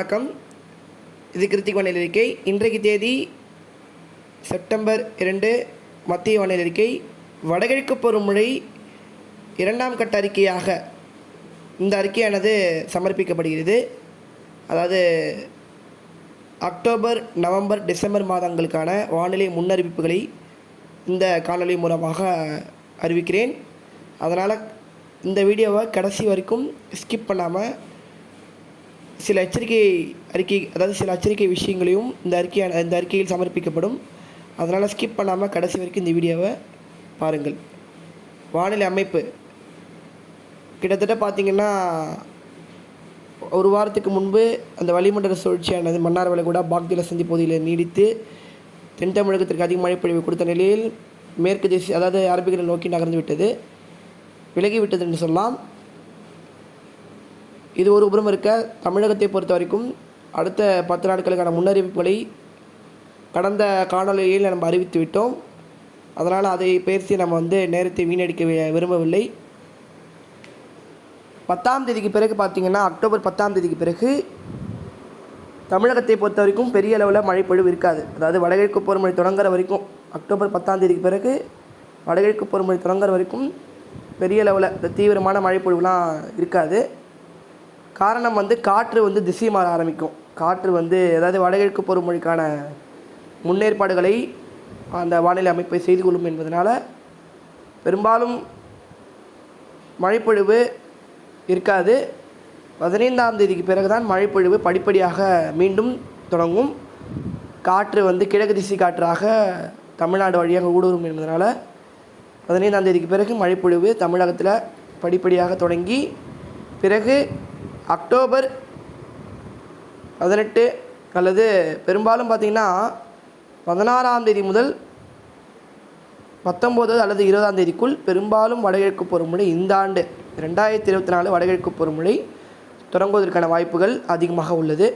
வணக்கம். இது கிருத்திக் வானிலை அறிக்கை. இன்றைக்கு தேதி செப்டம்பர் இரண்டு மத்திய வானிலை அறிக்கை. வடகிழக்கு பருவமழை இரண்டாம் கட்ட அறிக்கையாக இந்த அறிக்கையானது சமர்ப்பிக்கப்படுகிறது. அதாவது அக்டோபர் நவம்பர் டிசம்பர் மாதங்களுக்கான வானிலை முன்னறிவிப்புகளை இந்த காணொளி மூலமாக அறிவிக்கிறேன். அதனால் இந்த வீடியோவை கடைசி வரைக்கும் ஸ்கிப் பண்ணாமல் சில எச்சரிக்கை அறிக்கை அதாவது சில எச்சரிக்கை விஷயங்களையும் இந்த அறிக்கையான இந்த அறிக்கையில் சமர்ப்பிக்கப்படும். அதனால் ஸ்கிப் பண்ணாமல் கடைசி வரைக்கும் இந்த வீடியோவை பாருங்கள். வானிலை அமைப்பு. கிட்டத்தட்ட பார்த்திங்கன்னா ஒரு வாரத்துக்கு முன்பு அந்த வளிமண்டல சுழற்சியானது மன்னார் வளைகுடா பாக்தில சந்தி பகுதியில் நீடித்து தென் தமிழகத்திற்கு அதிக மழைப்பொழிவு கொடுத்த நிலையில் மேற்கு தேசிய அதாவது அரபிகளை நோக்கி நகர்ந்து விட்டது. விலகி விட்டது என்று சொல்லலாம். இது ஒரு புறம் இருக்க தமிழகத்தை பொறுத்த வரைக்கும் அடுத்த பத்து நாட்களுக்கான முன்னறிவிப்புகளை கடந்த காணொலியில் நம்ம அறிவித்து விட்டோம். அதனால் அதை பேசி நம்ம வந்து நேரத்தை வீணடிக்க விரும்பவில்லை. பத்தாம் தேதிக்கு பிறகு பார்த்திங்கன்னா அக்டோபர் பத்தாம் தேதிக்கு பிறகு தமிழகத்தை பொறுத்த வரைக்கும் பெரிய அளவில் மழைப்பொழிவு இருக்காது. அதாவது வடகிழக்கு பருவமழை தொடங்குற வரைக்கும் அக்டோபர் பத்தாம் தேதிக்கு பிறகு வடகிழக்கு பருவமழை தொடங்குற வரைக்கும் பெரிய அளவில் இந்த தீவிரமான மழைப்பொழிவுலாம் இருக்காது. காரணம் வந்து காற்று வந்து திசை மாற ஆரம்பிக்கும். காற்று வந்து அதாவது வடகிழக்கு பருவமழைக்கான முன்னேற்பாடுகளை அந்த வானிலை அமைப்பை செய்து கொள்ளும் என்பதனால் பெரும்பாலும் மழைப்பொழிவு இருக்காது. பதினைந்தாம் தேதிக்கு பிறகுதான் மழைப்பொழிவு படிப்படியாக மீண்டும் தொடங்கும். காற்று வந்து கிழக்கு திசை காற்றாக தமிழ்நாடு வழியாக ஊடுருவும் என்பதனால் பதினைந்தாம் தேதிக்கு பிறகு மழைப்பொழிவு தமிழகத்தில் படிப்படியாக தொடங்கி பிறகு அக்டோபர் பதினெட்டு அல்லது பெரும்பாலும் பார்த்திங்கன்னா பதினாறாம் தேதி முதல் பத்தொம்போது அல்லது இருபதாம் தேதிக்குள் பெரும்பாலும் வடகிழக்கு பருவமழை இந்த ஆண்டு ரெண்டாயிரத்தி இருபத்தி நாலு வடகிழக்கு பருவமழை தொடங்குவதற்கான வாய்ப்புகள் அதிகமாக உள்ளது.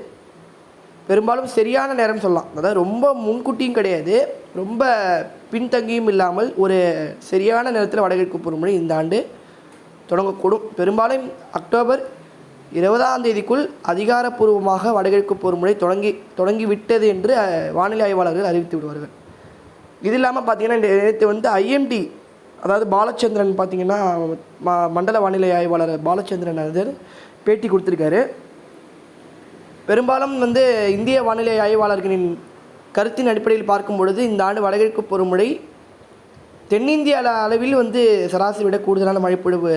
பெரும்பாலும் சரியான நேரம் சொல்லலாம். அதாவது ரொம்ப முன்கூட்டியும் கிடையாது. ரொம்ப பின்தங்கியும் இல்லாமல் ஒரு சரியான நேரத்தில் வடகிழக்கு பருவமழை இந்த ஆண்டு தொடங்கக்கூடும். பெரும்பாலும் அக்டோபர் இருபதாம் தேதிக்குள் அதிகாரப்பூர்வமாக வடகிழக்கு பருவமழை தொடங்கி தொடங்கிவிட்டது என்று வானிலை ஆய்வாளர்கள் அறிவித்து விடுவார்கள். இது இல்லாமல் பார்த்தீங்கன்னா இந்த நேற்று வந்து ஐஎம்டி அதாவது பாலச்சந்திரன் பார்த்தீங்கன்னா மண்டல வானிலை ஆய்வாளர் பாலச்சந்திரன் வந்து பேட்டி கொடுத்துருக்காரு. பெரும்பாலும் வந்து இந்திய வானிலை ஆய்வாளர்களின் கருத்தின் அடிப்படையில் பார்க்கும் பொழுது இந்த ஆண்டு வடகிழக்கு பருவமழை தென்னிந்திய அள- அளவில் வந்து சராசரி விட கூடுதலான மழைப்பொழிவு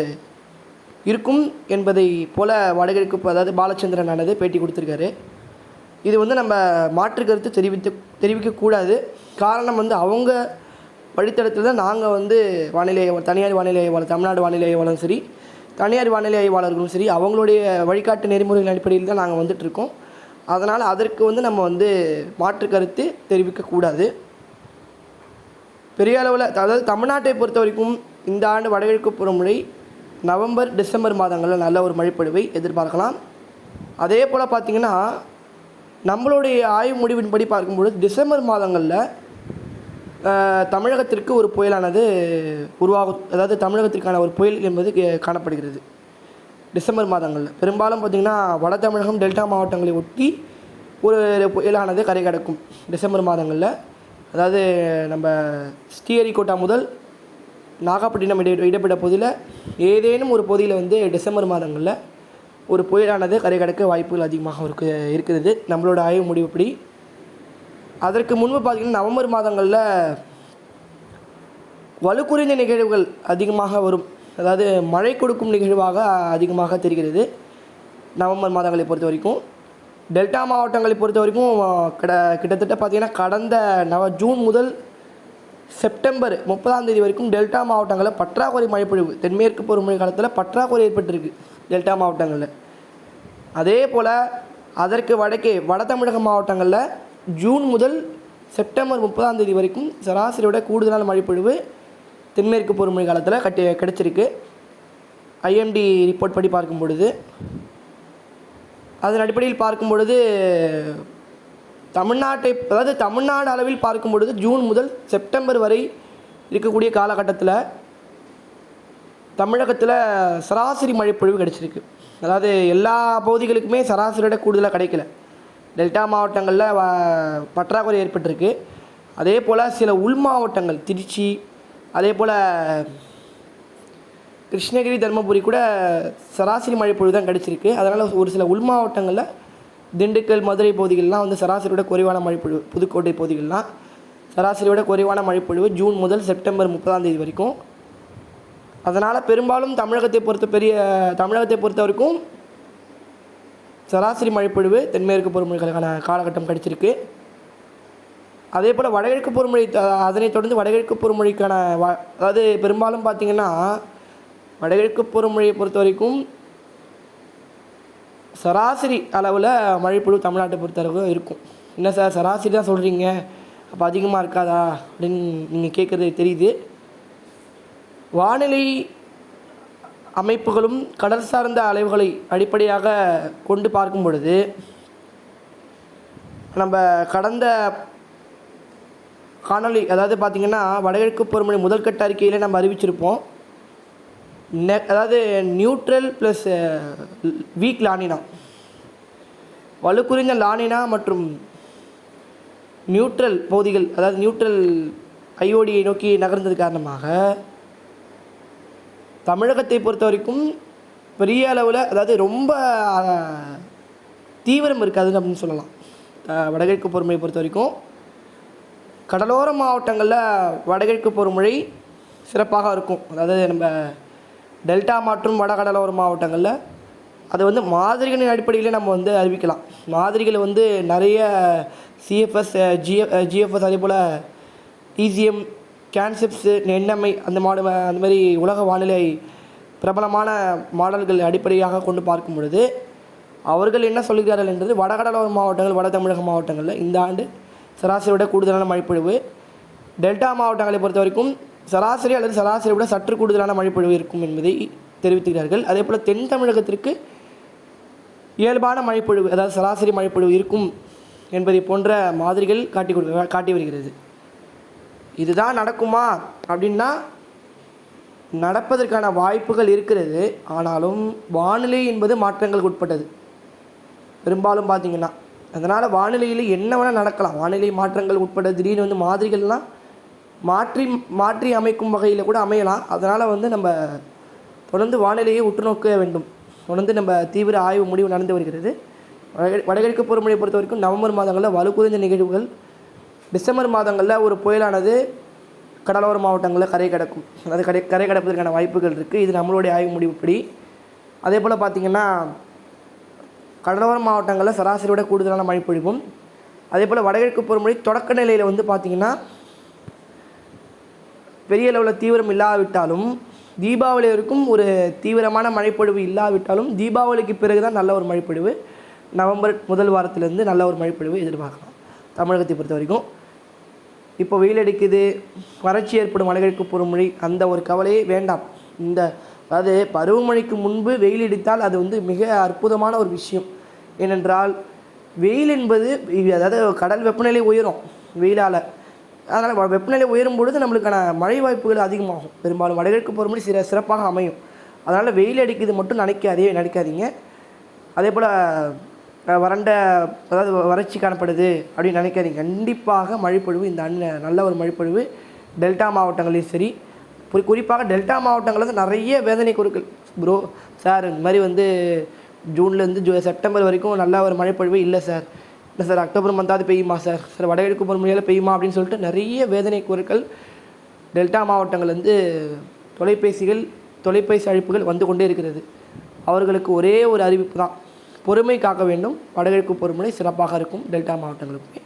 இருக்கும் என்பதை போல வடகிழக்கு அதாவது பாலச்சந்திரன் ஆனது பேட்டி கொடுத்துருக்காரு. இது வந்து நம்ம மாற்று கருத்து தெரிவித்து தெரிவிக்கக்கூடாது காரணம் வந்து அவங்க வழித்தடத்தில் தான் நாங்கள் வந்து வானிலை தனியார் வானிலை ஆய்வாளர் தமிழ்நாடு வானிலை ஆய்வாளரும் சரி தனியார் வானிலை ஆய்வாளர்களும் சரி அவங்களுடைய வழிகாட்டு நெறிமுறைகள் அடிப்படையில் தான் நாங்கள் வந்துட்டுருக்கோம். அதனால் அதற்கு வந்து நம்ம வந்து மாற்று கருத்து தெரிவிக்கக்கூடாது பெரிய அளவில் அதாவது தமிழ்நாட்டை பொறுத்த வரைக்கும் இந்த ஆண்டு வடகிழக்கு புறமுறை நவம்பர் டிசம்பர் மாதங்களில் நல்ல ஒரு மழைப்பொழிவை எதிர்பார்க்கலாம். அதே போல் பார்த்திங்கன்னா நம்மளுடைய ஆய்வு முடிவின்படி பார்க்கும்பொழுது டிசம்பர் மாதங்களில் தமிழகத்திற்கு ஒரு புயலானது உருவாகும் அதாவது தமிழகத்திற்கான ஒரு புயல் என்பது காணப்படுகிறது. டிசம்பர் மாதங்களில். பெரும்பாலும் பார்த்திங்கன்னா வட தமிழகம் டெல்டா மாவட்டங்களை ஒட்டி ஒரு புயலானது கரை கடக்கும் டிசம்பர் மாதங்களில் அதாவது நம்ம ஸ்ரீஹரிகோட்டா முதல் நாகப்பட்டினம் இட இடப்பட்ட பகுதியில் ஏதேனும் ஒரு பகுதியில் வந்து டிசம்பர் மாதங்களில் ஒரு புயலானது கரை கடக்க வாய்ப்புகள் அதிகமாக இருக்கு இருக்கிறது. நம்மளோட ஆய்வு முடிவுப்படி. அதற்கு முன்பு பார்த்திங்கன்னா நவம்பர் மாதங்களில் வலுக்குறைந்த நிகழ்வுகள் அதிகமாக வரும். அதாவது மழை கொடுக்கும் நிகழ்வாக அதிகமாக தெரிகிறது. நவம்பர் மாதங்களை பொறுத்த வரைக்கும். டெல்டா மாவட்டங்களை பொறுத்த வரைக்கும் கிட கிட்டத்தட்ட பார்த்திங்கன்னா கடந்த நவ ஜூன் முதல் செப்டம்பர் முப்பதாம் தேதி வரைக்கும் டெல்டா மாவட்டங்களில் பற்றாக்குறை மழைப்பொழிவு தென்மேற்கு பருவமழை காலத்தில் பற்றாக்குறை ஏற்பட்டிருக்கு டெல்டா மாவட்டங்களில். அதே போல் அதற்கு வடக்கே வட தமிழக மாவட்டங்களில் ஜூன் முதல் செப்டம்பர் முப்பதாம் தேதி வரைக்கும் சராசரியோட கூடுதலான மழைப்பொழிவு தென்மேற்கு பருவமழை காலத்தில் கட்டி கிடச்சிருக்கு. ஐஎம்டி ரிப்போர்ட் படி பார்க்கும் பொழுது அதன் அடிப்படையில் பார்க்கும் பொழுது தமிழ்நாட்டை அதாவது தமிழ்நாடு அளவில் பார்க்கும் பொழுது ஜூன் முதல் செப்டம்பர் வரை இருக்கக்கூடிய காலகட்டத்தில் தமிழகத்தில் சராசரி மழைப்பொழிவு கிடச்சிருக்கு. அதாவது எல்லா பகுதிகளுக்குமே சராசரியோட கூடுதலாக கிடைக்கல. டெல்டா மாவட்டங்களில் வ பற்றாக்குறை ஏற்பட்டிருக்கு. அதே போல் சில உள் மாவட்டங்கள் திருச்சி அதே போல் கிருஷ்ணகிரி தருமபுரி கூட சராசரி மழைப்பொழிவு தான் கிடச்சிருக்கு. அதனால் ஒரு சில உள் மாவட்டங்களில் திண்டுக்கல் மதுரை பகுதிகளெலாம் வந்து சராசரியோட குறைவான மழைப்பொழிவு. புதுக்கோட்டை பகுதிகளெலாம் சராசரியோட குறைவான மழைப்பொழிவு ஜூன் முதல் செப்டம்பர் முப்பதாம் தேதி வரைக்கும். அதனால் பெரும்பாலும் தமிழகத்தை பொறுத்த பெரிய தமிழகத்தை பொறுத்த வரைக்கும் சராசரி மழைப்பொழிவு தென்மேற்கு பருவமழைக்கான காலகட்டம் கிடைச்சிருக்கு அதே போல் வடகிழக்கு பொறுமொழி அதனைத் தொடர்ந்து வடகிழக்கு பொறுமொழிக்கான வ அதாவது பெரும்பாலும் பார்த்திங்கன்னா வடகிழக்கு பொறுமொழியை பொறுத்த வரைக்கும் சராசரி அளவில் மழைப்பொழிவு தமிழ்நாட்டை பொறுத்தளவு இருக்கும். என்ன சார் சராசரி தான் சொல்கிறீங்க அப்போ அதிகமாக இருக்காதா? அப்படின்னு நீங்கள் கேட்குறது தெரியுது. வானிலை அமைப்புகளும் கடல் சார்ந்த அலைவுகளை அடிப்படையாக கொண்டு பார்க்கும் பொழுது நம்ம கடந்த காணொலி அதாவது பார்த்திங்கன்னா வடகிழக்கு பருவமழை முதல்கட்ட அறிக்கையில் நம்ம அறிவிச்சிருப்போம். நெ அதாவது neutral plus weak La Nina. வலுக்குறிஞ்ச La Nina மற்றும் நியூட்ரல் பகுதிகள் அதாவது நியூட்ரல் ஐஓடியை நோக்கி நகர்ந்தது காரணமாக தமிழகத்தை பொறுத்த வரைக்கும் பெரிய அளவில் அதாவது ரொம்ப தீவிரம் இருக்காதுன்னு அப்படின்னு சொல்லலாம். வடகிழக்கு பொறுமையை பொறுத்த வரைக்கும். கடலோர மாவட்டங்களில் வடகிழக்கு பொறுமொழி சிறப்பாக இருக்கும். அதாவது நம்ம டெல்டா மற்றும் வடகடலோர மாவட்டங்களில் அது வந்து மாதிரிகளின் அடிப்படையில் நம்ம வந்து அறிவிக்கலாம். மாதிரிகள் வந்து நிறைய சிஎஃப்எஸ் ஜிஎஃப் ஜிஎஃப்எஸ் அதே போல் டிசிஎம் கேன்செப்ட்ஸு என்எம்ஐ அந்த மாடு அந்த மாதிரி உலக வானிலை பிரபலமான மாடல்கள் அடிப்படையாக கொண்டு பார்க்கும் பொழுது அவர்கள் என்ன சொல்கிறார்கள் என்றது வடகடலோர மாவட்டங்கள் வட தமிழக மாவட்டங்களில் இந்த ஆண்டு சராசரியோட விட கூடுதலான மழைப்பொழிவு. டெல்டா மாவட்டங்களை பொறுத்த வரைக்கும் சராசரி அல்லது சராசரி விட சற்று கூடுதலான மழைப்பொழிவு இருக்கும் என்பதை தெரிவித்துகிறார்கள். அதே போல் தென் தமிழகத்திற்கு இயல்பான மழைப்பொழிவு அதாவது சராசரி மழைப்பொழிவு இருக்கும் என்பதை போன்ற மாதிரிகள் காட்டி கொடு காட்டி வருகிறது. இதுதான் நடக்குமா அப்படின்னா நடப்பதற்கான வாய்ப்புகள் இருக்கிறது. ஆனாலும் வானிலை என்பது மாற்றங்களுக்கு உட்பட்டது. பெரும்பாலும் பார்த்தீங்கன்னா அதனால் வானிலையில் என்ன வேணால் நடக்கலாம். வானிலை மாற்றங்கள் உட்பட திடீர்னு வந்து மாதிரிகள்லாம் மாற்றி மாற்றி அமைக்கும் வகையில் கூட அமையலாம். அதனால் வந்து நம்ம தொடர்ந்து வானிலையை உற்று நோக்க வேண்டும். தொடர்ந்து நம்ம தீவிர ஆய்வு முடிவு நடந்து வருகிறது. வடகிழக்கு பருவமழையை பொறுத்த வரைக்கும் நவம்பர் மாதங்களில் வலுக்குறைந்த நிகழ்வுகள். டிசம்பர் மாதங்களில் ஒரு புயலானது கடலோர மாவட்டங்களில் கரை கிடக்கும். அதாவது கரை கரை கடப்பதற்கான வாய்ப்புகள் இருக்குது இது நம்மளுடைய ஆய்வு முடிவுப்படி. அதே போல் பார்த்திங்கன்னா கடலோர மாவட்டங்களில் சராசரியோட கூடுதலான மழை பொழிவும். அதே போல் வடகிழக்கு பருவமழை தொடக்க நிலையில் வந்து பார்த்திங்கன்னா பெரிய அளவில் தீவிரம் இல்லாவிட்டாலும் தீபாவளி வரைக்கும் ஒரு தீவிரமான மழைப்பொழிவு இல்லாவிட்டாலும் தீபாவளிக்கு பிறகு தான் நல்ல ஒரு மழைப்பொழிவு. நவம்பர் முதல் வாரத்திலேருந்து நல்ல ஒரு மழைப்பொழிவு எதிர்பார்க்கலாம். தமிழகத்தை பொறுத்த வரைக்கும். இப்போ வெயில் அடிக்குது வறட்சி ஏற்படும் மலைகளுக்கு பொறுமொழி அந்த ஒரு கவலையே வேண்டாம். இந்த அதாவது பருவமழைக்கு முன்பு வெயில் அடித்தால் அது வந்து மிக அற்புதமான ஒரு விஷயம். ஏனென்றால் வெயில் என்பது அதாவது கடல் வெப்பநிலை உயரும் வெயிலால். அதனால் வெப்பநிலை உயரும் பொழுது நம்மளுக்கான மழை வாய்ப்புகள் அதிகமாகும். பெரும்பாலும் வடகிழக்கு பருவமழை சிற சிறப்பாக அமையும். அதனால் வெயில் அடிக்கிறது மட்டும் நினைக்காதே நினைக்காதீங்க. அதே போல் வறண்ட அதாவது வறட்சி காணப்படுது அப்படின்னு நினைக்காதீங்க. கண்டிப்பாக மழைப்பொழிவு இந்த அண்ணன் நல்ல ஒரு மழைப்பொழிவு டெல்டா மாவட்டங்களையும் சரி. குறி குறிப்பாக டெல்டா மாவட்டங்களில் வந்து நிறைய வேதனை குறுக்கள் ப்ரோ சார் இந்த மாதிரி வந்து ஜூன்லேருந்து ஜூ செப்டம்பர் வரைக்கும் நல்ல ஒரு மழைப்பொழிவு இல்லை சார். இல்லை சார் அக்டோபர் மந்தாவது பெய்யுமா சார்? சார் வடகிழக்கு பருவமழையில் பெய்யுமா அப்படின்னு சொல்லிட்டு நிறைய வேதனை குறுக்கள் டெல்டா மாவட்டங்கள் வந்து தொலைபேசிகள் தொலைபேசி அழைப்புகள் வந்து கொண்டே இருக்கிறது. அவர்களுக்கு ஒரே ஒரு அறிவிப்பு தான். பொறுமை காக்க வேண்டும். வடகிழக்கு பருவமழை சிறப்பாக இருக்கும் டெல்டா மாவட்டங்களுக்கு.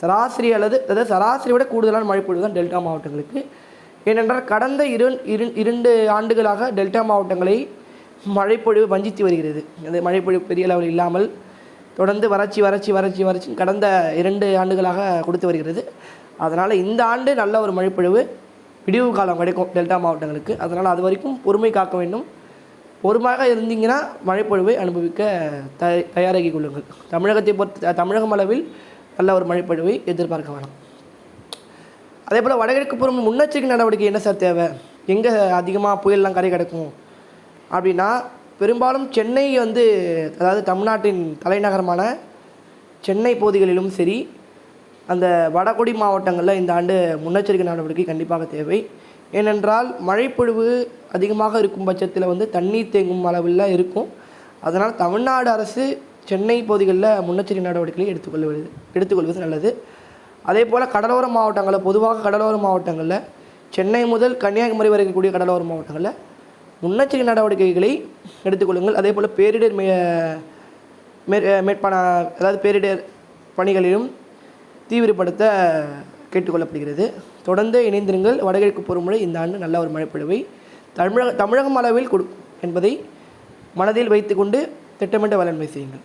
சராசரி அல்லது அதாவது சராசரி விட கூடுதலான மழைப்பொழிவு தான் டெல்டா மாவட்டங்களுக்கு. ஏனென்றால் கடந்த இரு இரு இரண்டு ஆண்டுகளாக டெல்டா மாவட்டங்களை மழைப்பொழிவு வஞ்சித்து வருகிறது. அந்த மழைப்பொழிவு பெரிய அளவில் இல்லாமல் தொடர்ந்து வறட்சி வறட்சி வறட்சி வறட்சி கடந்த இரண்டு ஆண்டுகளாக கொடுத்து வருகிறது. அதனால் இந்த ஆண்டு நல்ல ஒரு மழைப்பொழிவு விடிவு காலம் கிடைக்கும் டெல்டா மாவட்டங்களுக்கு. அதனால் அது வரைக்கும் பொறுமை காக்க வேண்டும். பொறுமையாக இருந்தீங்கன்னா மழைப்பொழிவை அனுபவிக்க த தயாராகி கொள்ளுங்கள். தமிழகத்தை பொறுத்த தமிழகம் அளவில் நல்ல ஒரு மழைப்பொழிவை எதிர்பார்க்க வேணாம். அதே போல் வடகிழக்கு புறம் முன்னெச்சரிக்கை நடவடிக்கை என்ன சார் தேவை? எங்கே அதிகமாக புயல்லாம் கரை கிடக்கும்? அப்படின்னா பெரும்பாலும் சென்னை வந்து அதாவது தமிழ்நாட்டின் தலைநகரமான சென்னை பகுதிகளிலும் சரி அந்த வடகொடி மாவட்டங்களில் இந்த ஆண்டு முன்னெச்சரிக்கை நடவடிக்கை கண்டிப்பாக தேவை. ஏனென்றால் மழைப்பொழிவு அதிகமாக இருக்கும் பட்சத்தில் வந்து தண்ணீர் தேங்கும் அளவில் இருக்கும். அதனால் தமிழ்நாடு அரசு சென்னை பகுதிகளில் முன்னெச்சரிக்கை நடவடிக்கைகளை எடுத்துக்கொள்வது எடுத்துக்கொள்வது நல்லது. அதே போல் கடலோர மாவட்டங்களில் பொதுவாக கடலோர மாவட்டங்களில் சென்னை முதல் கன்னியாகுமரி வரை இருக்கக்கூடிய கடலோர மாவட்டங்களில் முன்னெச்சரிக்கை நடவடிக்கைகளை எடுத்துக்கொள்ளுங்கள். அதே போல் பேரிடர் மே மேற் மேற்பான அதாவது பேரிடர் பணிகளிலும் தீவிரப்படுத்த கேட்டுக்கொள்ளப்படுகிறது. தொடர்ந்து இணைந்திருங்கள். வடகிழக்கு பொறுமுறை இந்த ஆண்டு நல்ல ஒரு மழைப்பொழிவை தமிழக தமிழகம் அளவில் கொடு என்பதை மனதில் வைத்துக்கொண்டு திட்டமிட்ட வேளாண்மை செய்யுங்கள்